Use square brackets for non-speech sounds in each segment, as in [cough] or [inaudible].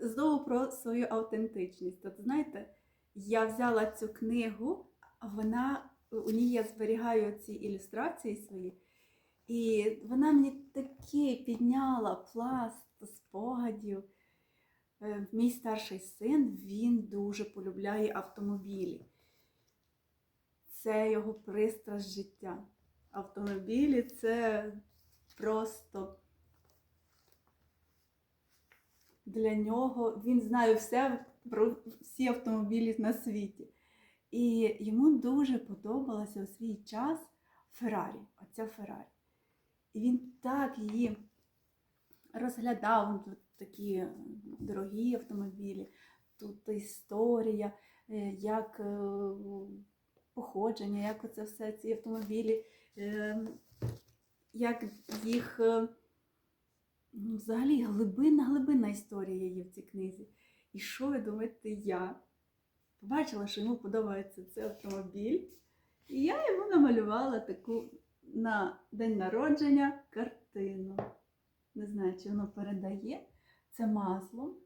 знову про свою автентичність. От знаєте, я взяла цю книгу, вона у ній я зберігаю ці ілюстрації свої. І вона мені таки підняла пласт спогадів. Е, Мій старший син він дуже полюбляє автомобілі. Це його пристрасть життя. Автомобілі це просто для нього. Він знає все про всі автомобілі на світі. І йому дуже подобалася у свій час Феррарі. Оця Феррарі. І він так її розглядав тут такі дорогі автомобілі, тут історія, е, як е, походження, як оце все ці автомобілі, е, як їх е, ну, взагалі глибинна, глибинна історія є в цій книзі. І що ви думаєте, я побачила, що йому подобається цей автомобіль, і я йому намалювала таку на день народження картину. Не знаю, чи воно передає. Це маслом.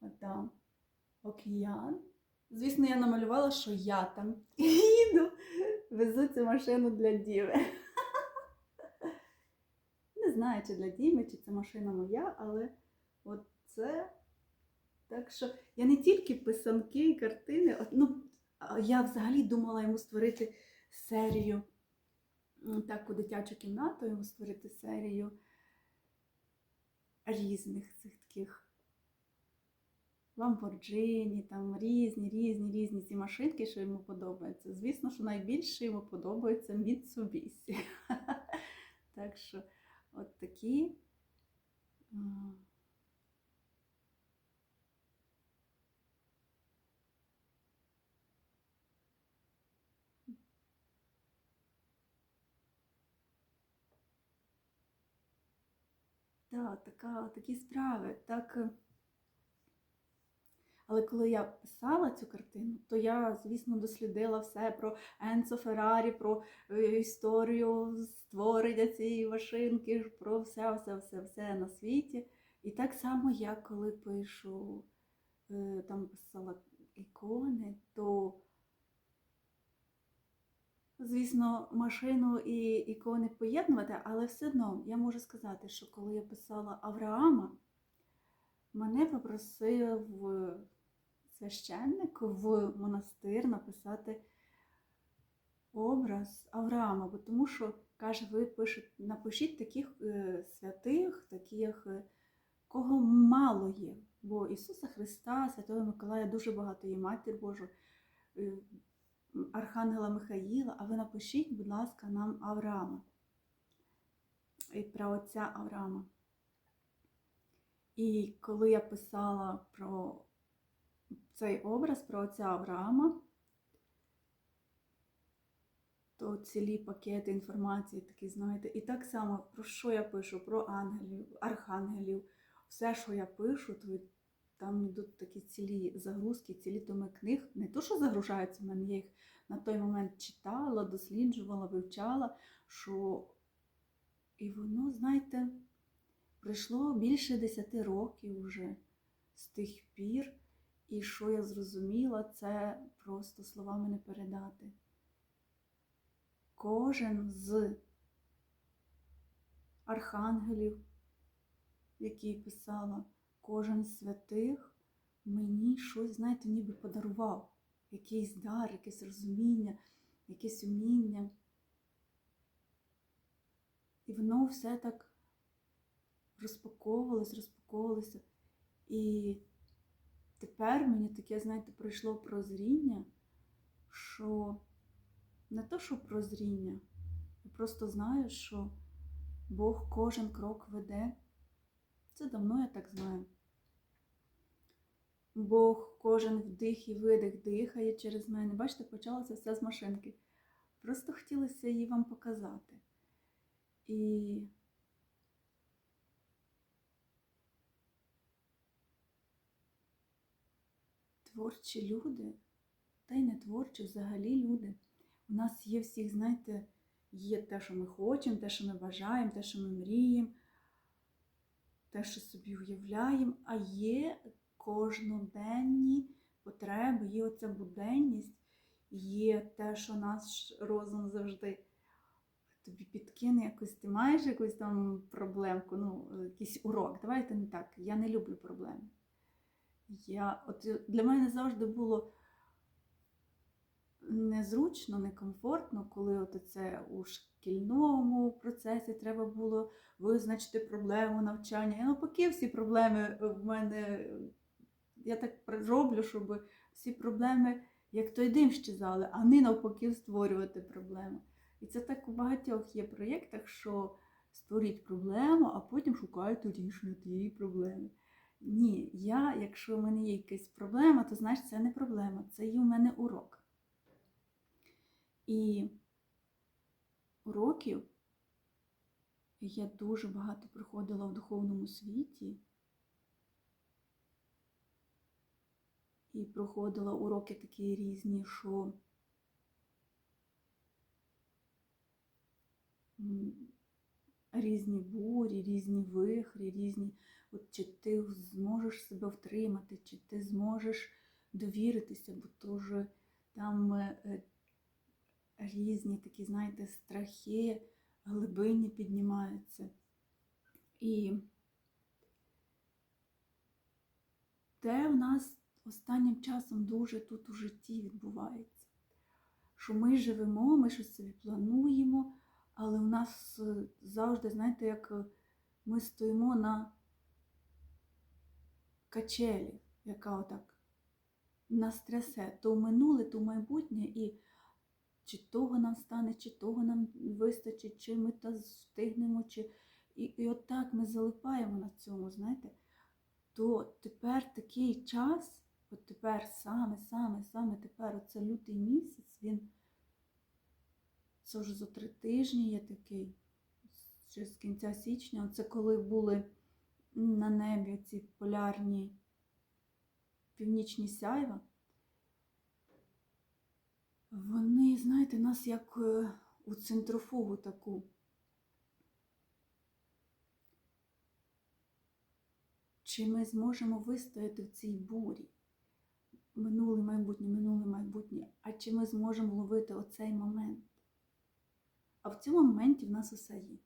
От там океан. Звісно, я намалювала, що я там [laughs] їду, везу цю машину для Діви. Знаю, чи для Діми, чи це машина моя, але от це. Так що я не тільки писанки і картини, ну, я взагалі думала йому створити серію, таку дитячу кімнату, йому створити серію різних цих таких Ламборджині, там різні, різні, різні ці машинки, що йому подобаються. Звісно, що найбільше йому подобається Mitsubishi. [laughs] Так що, от такі. Так, така, такі справи. Так. Але коли я писала цю картину, то я, звісно, дослідила все про Енцо Феррарі, про е, історію створення цієї машинки, про все, все, все, все на світі. І так само я, коли пишу, е, там писала ікони, то, звісно, машину і ікони поєднувати, але все одно я можу сказати, що коли я писала Авраама, мене попросив священник в монастир написати образ Авраама, бо тому що, каже, ви пишете, напишіть таких е, святих, таких, е, кого мало є. Бо Ісуса Христа, Святого Миколая дуже багато є, Матір Божу, е, Архангела Михаїла, а ви напишіть, будь ласка, нам Авраама. І про отця Авраама. І коли я писала про цей образ, про отця Авраама, то цілі пакети інформації такі, знаєте, і так само, про що я пишу, про ангелів, архангелів, все, що я пишу, то там йдуть такі цілі загрузки, цілі томи книг. Не то, що загружаються в мене, я їх на той момент читала, досліджувала, вивчала, що і воно, знаєте, пройшло більше 10 років вже з тих пір, і що я зрозуміла, це просто словами не передати. Кожен з архангелів, які писала, кожен з святих мені щось, знаєте, ніби подарував. Якийсь дар, якесь розуміння, якесь уміння. І воно все так розпаковувалось, розпаковувалося. І тепер мені таке, знаєте, пройшло прозріння, що не то, що прозріння, я просто знаю, що Бог кожен крок веде. Це давно я так знаю. Бог кожен вдих і видих дихає через мене. Бачите, почалося все з машинки. Просто хотілося її вам показати. І творчі люди, та й не творчі, взагалі люди. У нас є всіх, знаєте, є те, що ми хочемо, те, що ми бажаємо, те, що ми мріємо, те, що собі уявляємо, а є кожноденні потреби, є оця буденність, є те, що наш розум завжди тобі підкине якось, ти маєш якусь там проблемку, ну, якийсь урок. Давайте не так. Я не люблю проблеми. Я, от Для мене завжди було незручно, некомфортно, коли от це у шкільному процесі треба було визначити проблему навчання. І навпаки, всі проблеми в мене, я так роблю, щоб всі проблеми, як той дим щезали, а не навпаки створювати проблеми. І це так у багатьох є проєктах, що створюють проблему, а потім шукають рішення тієї проблеми. Ні, я, якщо в мене є якась проблема, то знаєш, це не проблема, це є в мене урок. І уроків я дуже багато проходила в духовному світі. І проходила уроки такі різні, що різні бурі, різні вихрі, різні. От Чи ти зможеш себе втримати, чи ти зможеш довіритися, бо теж там е, різні такі, знаєте, страхи, глибині піднімаються. І те в нас останнім часом дуже тут у житті відбувається, що ми живемо, ми щось собі плануємо, але у нас е, завжди, знаєте, як ми стоїмо на качелі, яка отак нас трясе то в минуле, то майбутнє, і чи того нам стане, чи того нам вистачить, чи ми та встигнемо, чи. І і отак ми залипаємо на цьому, знаєте, то тепер такий час, от тепер саме, саме, саме тепер, оце лютий місяць, він це вже за три тижні є такий, ще з кінця січня, це коли були на небі ці полярні північні сяйва. Вони, знаєте, нас як е, у центрофугу таку. Чи ми зможемо вистояти в цій бурі? Минуле майбутнє, минуле майбутнє, а чи ми зможемо ловити оцей момент? А в цьому моменті в нас усе є.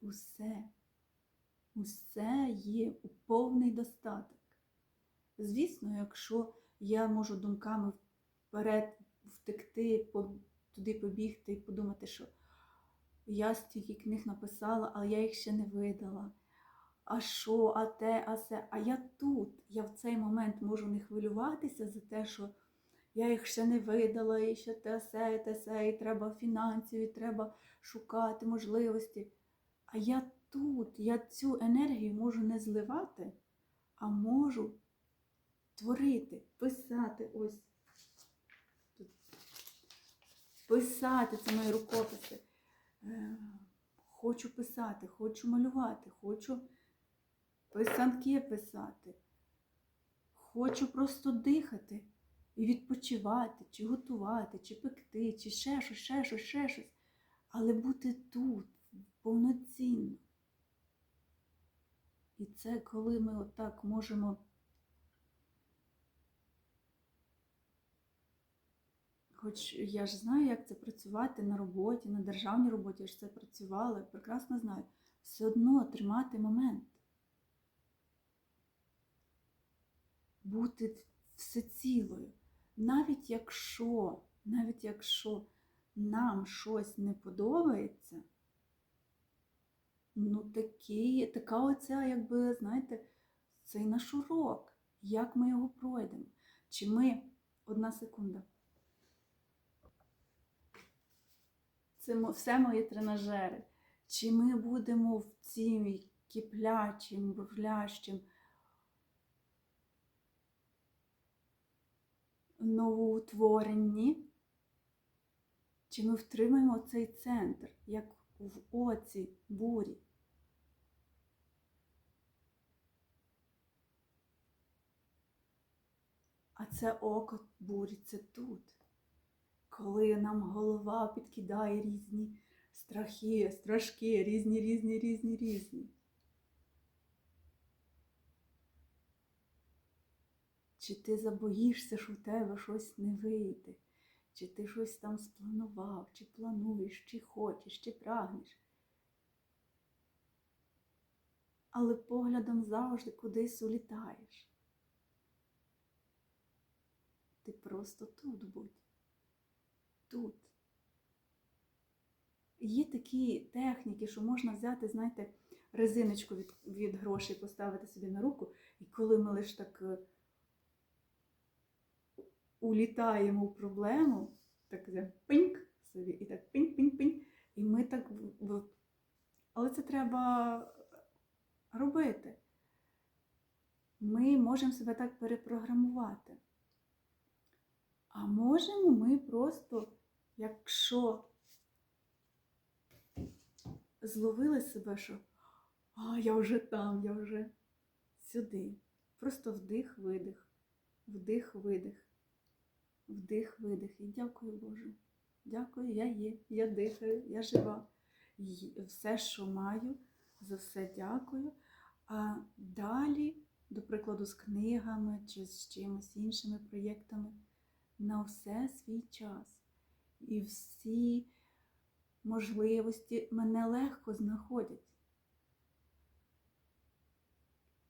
Усе, усе є у повний достаток. Звісно, якщо я можу думками вперед втекти, туди побігти і подумати, що я стільки книг написала, але я їх ще не видала. А що, а те, а се. А я тут, я в цей момент можу не хвилюватися за те, що я їх ще не видала, і ще те, і те, се, і треба фінансів, і треба шукати можливості. А я тут, я цю енергію можу не зливати, а можу творити, писати ось писати, це мої рукописи. Е, хочу писати, хочу малювати, хочу писанки писати. Хочу просто дихати і відпочивати, чи готувати, чи пекти, чи ще щось, ще щось, ще щось. Але бути тут повноцінно. І це коли ми отак можемо. Хоч я ж знаю, як це працювати на роботі, на державній роботі, я ж це працювала, прекрасно знаю. Все одно тримати момент. Бути всецілою. Навіть якщо, навіть якщо нам щось не подобається, ну такі, така оця, якби, знаєте, цей наш урок, як ми його пройдемо. Чи ми, одна секунда. це все мої тренажери. Чи ми будемо в цім киплячим, бурлящим, новоутворенні, чи ми втримаємо цей центр, як в оці бурі? А це око бурі, це тут коли нам голова підкидає різні страхи, страшки, різні, різні, різні, різні. чи ти забоїшся, що в тебе щось не вийде, чи ти щось там спланував, чи плануєш, чи хочеш, чи прагнеш. Але поглядом завжди кудись улітаєш. Ти просто тут будь. Тут. Є такі техніки, що можна взяти, знаєте, резиночку від, від грошей поставити собі на руку, і коли ми лише так е, улітаємо в проблему, так пиньк собі, і так пинь-пинь-пинь, і ми так. Але це треба робити. Ми можемо себе так перепрограмувати. А можемо ми просто, якщо зловили себе, що а, я вже там, я вже сюди. Просто вдих-видих, вдих, видих, вдих, видих. І дякую Боже. Дякую, я є, я дихаю, я жива. Й- Все, що маю, за все дякую. А далі, до прикладу, з книгами чи з чимось іншими проєктами, на все свій час. І всі можливості мене легко знаходять.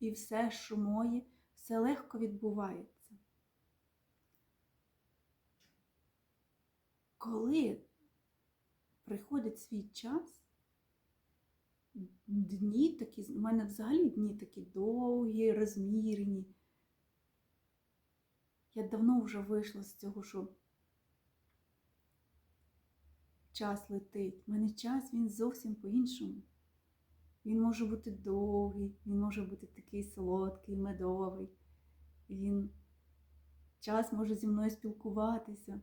І все, що моє, все легко відбувається. Коли приходить свій час, дні такі, в мене взагалі дні такі довгі, розмірені. Я давно вже вийшла з цього, що час летить. У мене час він зовсім по-іншому. Він може бути довгий, він може бути такий солодкий, медовий. Він час може зі мною спілкуватися.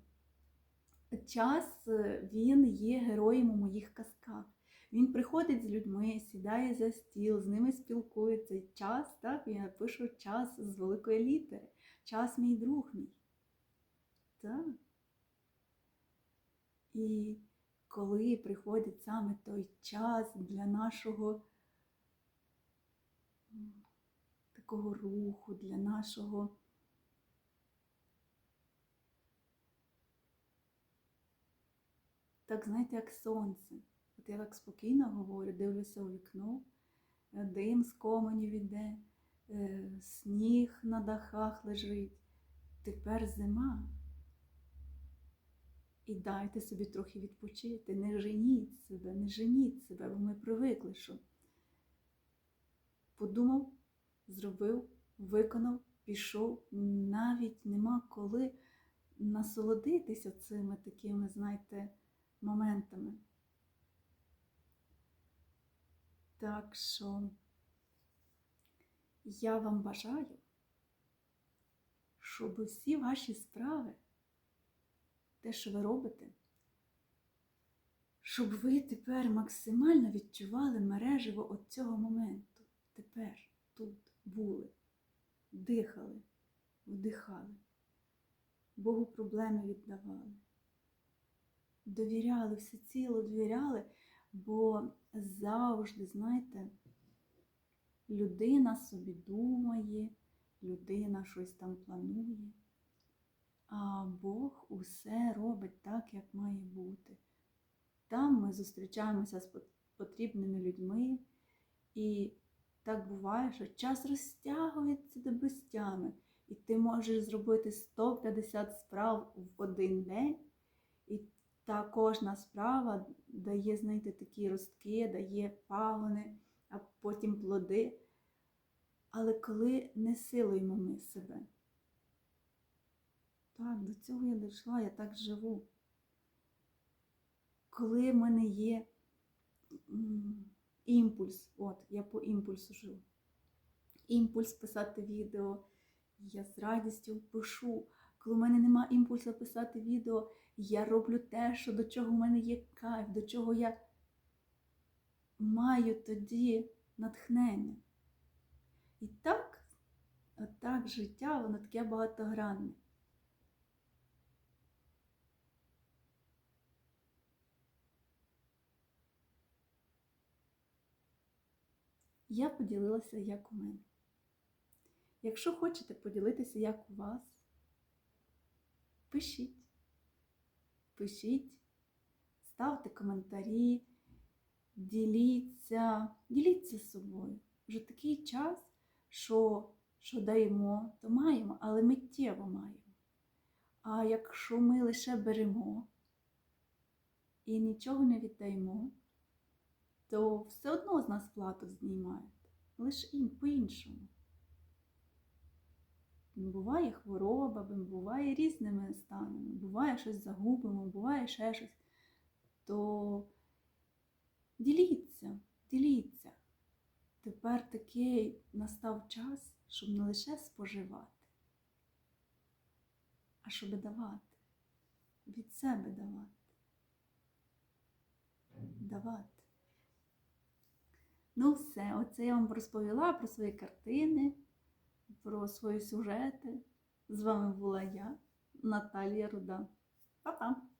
Час е, він є героєм у моїх казках. Він приходить з людьми, сідає за стіл, з ними спілкується. Час, так, я пишу час з великої літери. Час мій друг мій. Так. І коли приходить саме той час для нашого такого руху, для нашого так, знаєте, як сонце. От я так спокійно говорю, дивлюся у вікно, е, дим з коменів іде, е, сніг на дахах лежить. Тепер зима. І дайте собі трохи відпочити. Не женіть себе, не женіть себе, бо ми привикли, що подумав, зробив, виконав, пішов. Навіть нема коли насолодитися цими такими, знаєте, моментами. Так що я вам бажаю, щоб всі ваші справи, те, що ви робите, щоб ви тепер максимально відчували мережево от цього моменту. Тепер тут були, дихали, вдихали, Богу проблеми віддавали, довіряли, всеціло довіряли, бо завжди, знаєте, людина собі думає, людина щось там планує, а Бог усе робить так, як має бути. Там ми зустрічаємося з потрібними людьми, і так буває, що час розтягується до безтями, і ти можеш зробити 150 справ в один день, та кожна справа дає, знаєте, такі ростки, дає пагони, а потім плоди. Але коли не силуємо ми себе. Так, до цього я дійшла, я так живу. Коли в мене є імпульс, от, я по імпульсу живу. Імпульс писати відео, я з радістю пишу. Коли в мене нема імпульсу писати відео, я роблю те, що до чого в мене є кайф, до чого я маю тоді натхнення. І так, отак життя, воно таке багатогранне. Я поділилася, як у мене. Якщо хочете поділитися, як у вас, пишіть. Пишіть, ставте коментарі, діліться, діліться з собою. Вже такий час, що, що даємо, то маємо, але миттєво маємо. А якщо ми лише беремо і нічого не віддаємо, то все одно з нас плату знімають. Лише по-іншому. Буває хвороба, буває різними станами, буває щось загубимо, буває ще щось. То діліться, діліться. Тепер такий настав час, щоб не лише споживати, а щоб давати, від себе давати. Давати. Ну, все, оце я вам розповіла про свої картини, про свої сюжети. З вами була я, Наталія Руда. Па-па!